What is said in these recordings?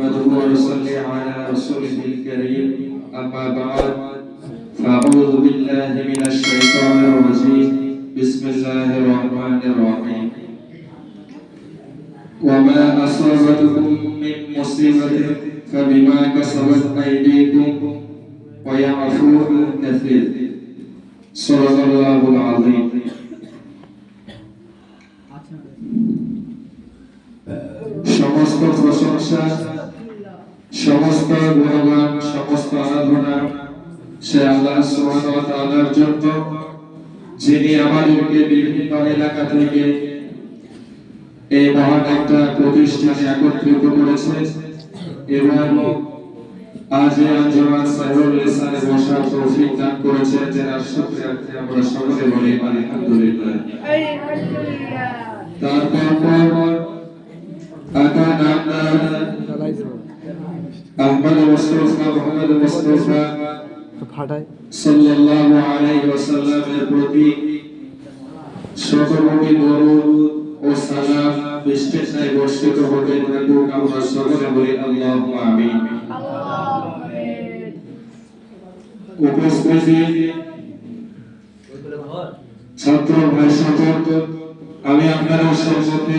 نحمده ونصلي على رسوله الكريم أما بعد فأعوذ بالله من الشيطان الرجيم بسم الله الرحمن الرحيم وما أصابتكم من مصيبة فبما كسبت أيديكم ويعفو عن كثير صدق الله العظيم সমস্ত প্রশংসা সমস্ত গুণগান সমস্ত আরাধনা সে আল্লাহ সুবহান ওয়া তাআলার জন্য যিনি আমাদেরকে বিভিন্ন এলাকা থেকে এই মহান একটা প্রতিষ্ঠানে একত্রিত করেছে এবং আজ এই আঞ্জুমান সাহেবুল ইসলামে বসার তৌফিক দান করেছেন যারা শুকরিয়া আমরা সকলে বলি আলহামদুলিল্লাহ। তারপর আতা নামদার আহমদ মুস্তফা মোহাম্মদ মুস্তফা ফাটায় সাল্লাল্লাহু আলাইহি ওয়াসাল্লামের প্রতি শতকোটি দরুদ ও সালাম বৃষ্টির বর্ষিত হতে থাকুক আমরা সকলে বলি আল্লাহু আমিন। উপস্থিতি ছাত্র ভাই সকল আমি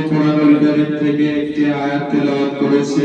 কোরআনুল থেকে একটি আয়াত তেলাওয়াত করেছি।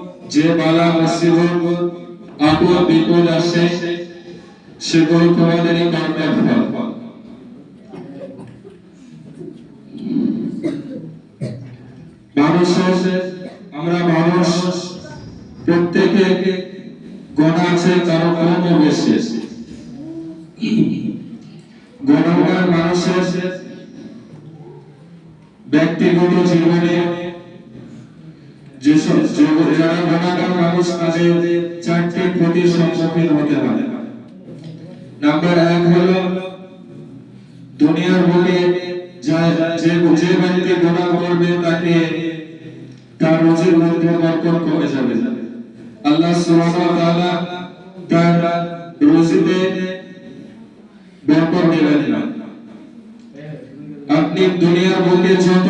যে বালা মুসিবত আপদ বিপদ আসে সেগুলো তোমাদেরই কর্মের ফল। মানুষের আমরা মানুষ, প্রত্যেকে গোনা আছে, কারও বেশি মানুষের ব্যক্তিগত জীবনে যে- যারা মানুষ চারটি ক্ষতির সম্মুখীন হতে নাম্বার এক হলো, দুনিয়ার যে যে ব্যক্তি করবে তাকে তার রোজের মধ্যে বরকত যাবে। আল্লাহ সুবহানাহু ওয়া তাআলা তার রোজিতে বরকত দেবেন আপনি দুনিয়ার বুকে যত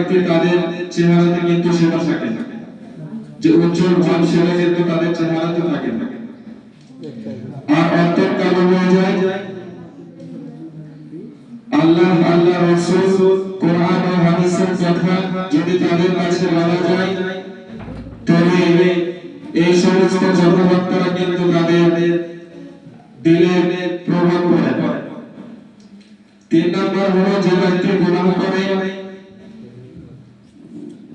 ব্যক্তি তাদের চেহারাতে কিন্তু সেটা থাকে। যে উজ্জ্বল ভাব সেটা কিন্তু তাদের চেহারাতে থাকে। আর অন্তর কালো হয়ে যায়। আল্লাহ আল্লাহ রাসূল কোরআন ও হাদিসের কথা যদি তাদের কাছে বলা যায়, তবে এই সমস্ত কথাবার্তা কিন্তু তাদের প্রভাব পড়ে। তিন নম্বর হলো যে ব্যক্তি গুনাহ করে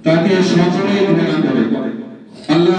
তাকে সকলেই ঘৃণা করে আল্লাহ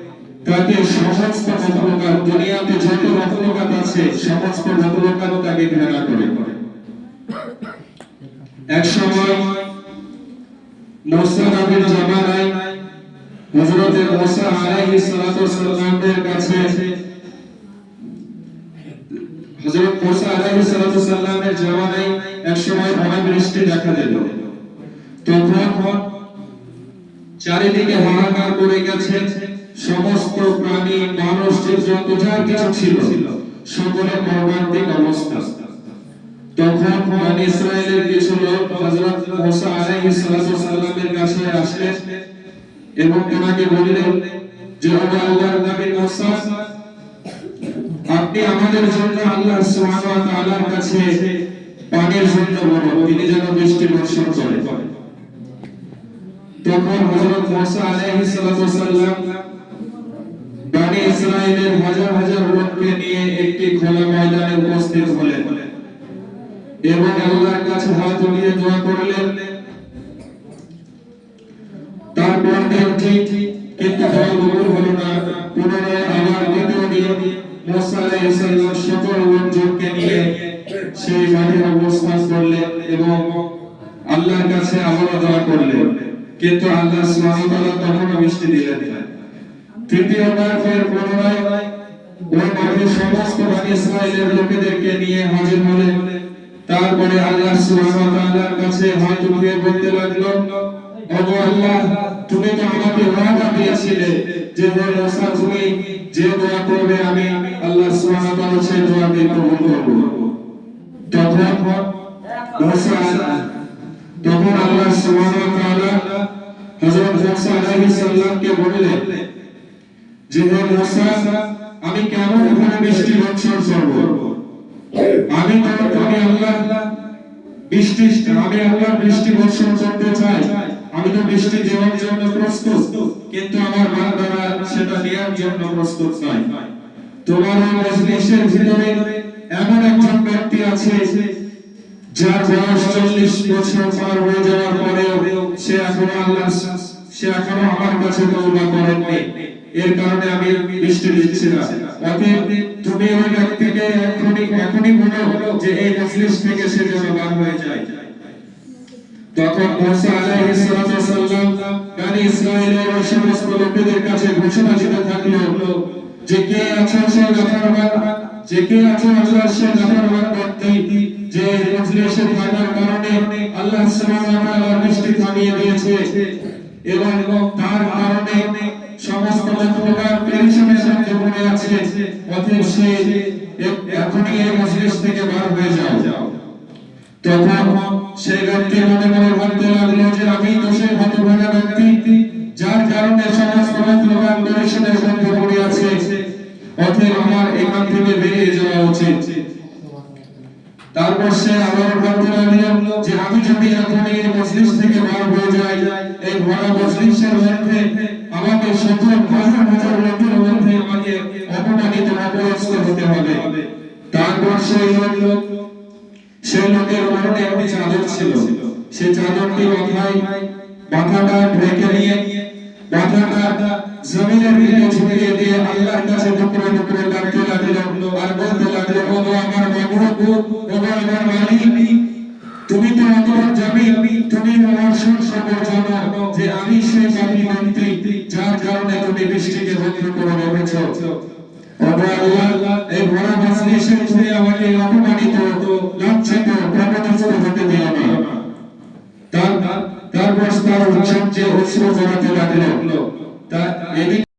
তাকে সমস্ত মতলকাত দুনিয়াতে যত মতলকাত আছে সমস্ত মতলকাত তাকে ঘৃণা করে। এক সময় মুসা নবীর জামানায় হযরত মুসা আলাইহিস সালাতু ওয়াসসালামের কাছে হযরত মুসা আলাইহিস সালাতু ওয়াসসালামের জামানায় এক সময় অনাবৃষ্টি দেখা দিল। তখন চারিদিকে হাহাকার পড়ে গেছে। সমস্ত প্রাণী বস্তুর যত যা কিছু ছিল, সকলে মর্মান্তিক অবস্থা। তখন বনি ইসরায়েলের কিছু লোক হযরত মুসা আলাইহিস সালামের কাছে আসলেন এবং ওনাকে বললেন, যে আল্লাহর নবী মুসা, আপনি আমাদের জন্য আল্লাহ সুবহানাহু ওয়া তাআলার কাছে পানির জন্য বলুন, তিনি যেন বৃষ্টি বর্ষণ করে। তখন হযরত মুসা আলাইহিস ইসরায়েলের হাজার হাজার লোককে নিয়ে একটি খোলা ময়দানে উপস্থিত হলেন। এবং আল্লাহর কাছে হাত উঠিয়ে দোয়া করলেন। তারপর দেখছি কিন্তু দোয়া কবুল হলো না। পুনরায় আবার দ্বিতীয় দিন মুসা আলাইহিস সালাম সকল লোকজনকে নিয়ে সেই মাঠে অবস্থান করলেন এবং আল্লাহর কাছে আবারও দোয়া করলেন। কিন্তু আল্লাহ সুবহানাহু ওয়া তাআলা তখনও বৃষ্টি দিলেন না। তৃতীয়বার ফের পুনরায় মাঠে সমস্ত বনি ইসরায়েলের লোকেদেরকে নিয়ে হাজির হলেন তারপরে আল্লাহ সুবহানাহু ওয়া তাআলার কাছে হাত উঠিয়ে বলতে লাগল, ওগো আল্লাহ, তুমি তো আমাকে ওয়াদা দিয়েছিলে যে হে মুসা তুমি যে দোয়া করবে, আমি আল্লাহ সুবহানাহু ওয়া তাআলা সেই দোয়াকে কবুল করব। তখন মুসা তখন আল্লাহ সুবহানাহু ওয়া তাআলা হযরত মুসা আলাইহিস সালামকে বললেন যে হে মুসা আমি কেমন এখানে বৃষ্টি বর্ষণ করব? আমি আমি আল্লাহ বৃষ্টি, আমি আল্লাহ বৃষ্টি বর্ষণ করতে চাই। আমি তো বৃষ্টি দেওয়ার জন্য প্রস্তুত, কিন্তু আমার বান্দারা সেটা নেওয়ার জন্য প্রস্তুত নয় তোমার মজলিসের ভিতরে এমন একজন ব্যক্তি আছে, যার বয়স চল্লিশ বছর পার হয়ে যাওয়ার পরেও সে এখনও আল্লাহ, সে এখনও আমার কাছে তওবা করেননি। এর কারণে আমি বৃষ্টি দিচ্ছি না। অতএব তুমি ওই ব্যক্তিকে এখনই এখনই বলো যে এই মজলিস থেকে সে যেন বার হয়ে যায়। তখন মুসা আলাইহিস সালাম বনি ইসরায়েলের সমস্ত লোকেদের কাছে ঘোষণা দিতে থাকল যে কে আছো সে নাফরমান? যে কে আছো আল্লাহ সে নাফরমান ব্যক্তি যে মজলিসে থাকার কারণে আল্লাহ সুবহানাহু ওয়া তাআলা বৃষ্টি থামিয়ে দিয়েছে? এবং তার কারণে সমস্ত লোকরা পেরেশানের মধ্যে পড়ে আছে, অতএব সে এখনই এই মজলিস থেকে বার হয়ে যাও। তখন সেই ব্যক্তি মনে মনে ভাবতে লাগল যে আমি সেই হতভাগা ব্যক্তি, যার কারণে সমস্ত লোকরা পেরেশানের মধ্যে পড়ে আছে, অতএব আমার এখান থেকে বেরিয়ে যাওয়া উচিত। তারপর সে আবার ভাবতে লাগল যে আমি যদি এখন এই মজলিস থেকে বার হয়ে যাই ভরা মজলিসের মধ্যে আমাকে সকল হাজার হাজার লোকের মধ্যে আমাকে অপমানিত অপরাস্ত হতে হবে। তারপর সেই লোক, সেই লোকের মধ্যে একটি চাদর ছিল। সেই চাদরটি মাথায় মাথাটা ঢেকে নিয়ে, মাথাটা জমিনের দিকে ঝুঁকিয়ে দিয়ে আল্লাহর কাছে টুকরো টুকরো ডাকতে লাগল আর বলতে লাগল ও আমার মাবুদ ও আমার মালিক তুমি তো আমার জামি, তুমি আমার সকল জানো যে আমি সেই জামি মানতে যার কারণে তুমি বৃষ্টিকে বন্ধ করে রেখেছ। এই ভরা মজলিসে তুমি আমাকে অপমানিত লাঞ্ছিত প্রবঞ্চিত হতে দিও না। তার তার সবচেয়ে অশ্রু জড়াতে লাগল, তা এদিকে